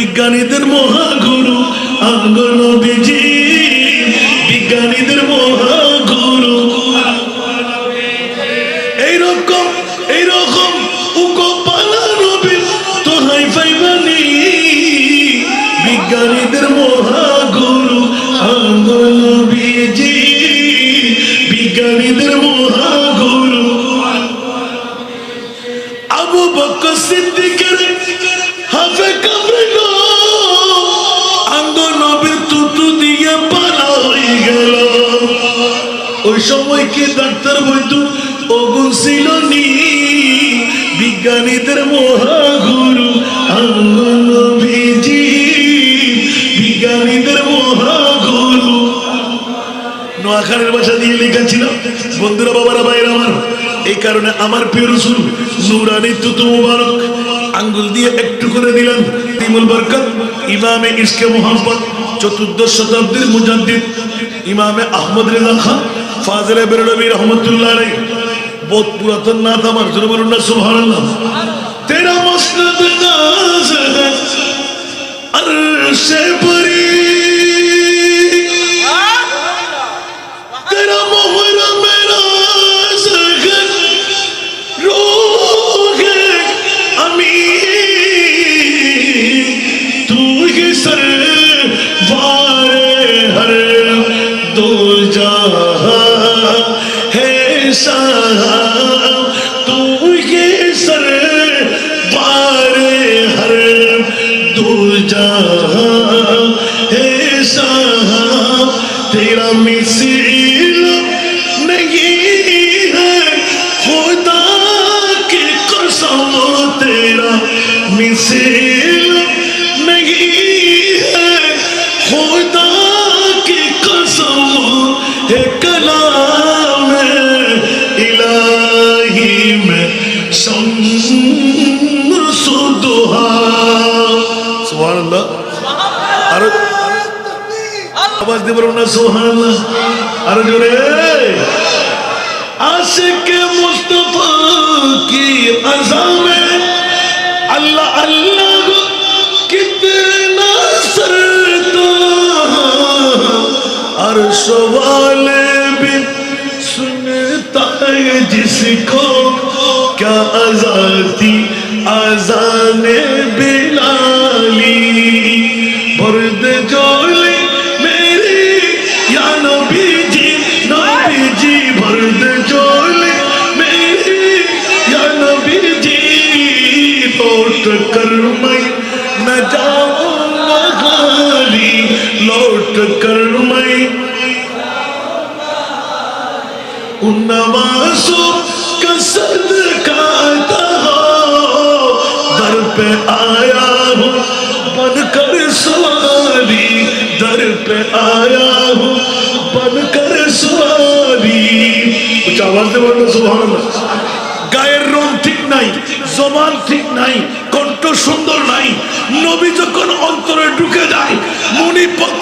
বিজ্ঞানীদের মহাগুরু আঙ্গন বিজি বিজ্ঞানীদের মহাগুরু। এইরকম এইরকম তো হাই ফাইবানি বিজ্ঞানীদের মহাগুরু আঙ্গন বিজি বিজ্ঞানীদের মহাগুরু। আবু বকর সিদ্দিকের হাফে কামড়ে ওই সময় কি ডাক্তার বৈদ্য অগুন ছিল নি। বিজ্ঞানীদের মহাগুরু দিয়ে লেখা ছিল, বন্ধুরা, বাবারা ভাইরা আমার, এই কারণে আমার আঙ্গুল দিয়ে একটু করে দিলেন। তিমুল ইমামে মোহাম্মদ, চতুর্দশ শতাব্দীর মুজাদ্দিদ, ইমামে আহমদ রেজা খান ফাজলে বেরলবী রহমতুল্লাহ রে বহুত পুরাতন নাথ আমার জোরে বলুন না সুবহানাল্লাহ তেরা মসনদ নাজ है अर्श परी तेरा मोहरा मेरा सगन रोग अमी तू ही सर वारे हर दो जहां शाह तू ही सर वारे हर तेरा मिसिल नहीं है, खुदा की कसम, तेरा मिसिल शम्स दुहा सुभान अल्लाह আরো আওয়াজ দিয়ে বলুন না সোহানাল্লাহ আরো জোরে আশিক মুস্তফা কি আজামে আল্লাহ আল্লাহ কিতনা सरता अर्श वाले भी सुनता है जिसको क्या आज़ादी, आजाने बिलाली। बर्द जोले मेरी, या नबी जी नबी जी जोले मेरी, या नबी जी लौट कर मैं न लौट कर मैं उन नवासों का सदका हो दर पे आया हूँ बनकर सवारी दर पे आया हूँ बनकर सवारी कुछ आवाज दे बोलो सुभान अल्लाह গায়ের রং ঠিক নাই জবান ঠিক নাই কণ্ঠ সুন্দর নাই নবী যখন অন্তরে ঢুকে যায় মুনি পথ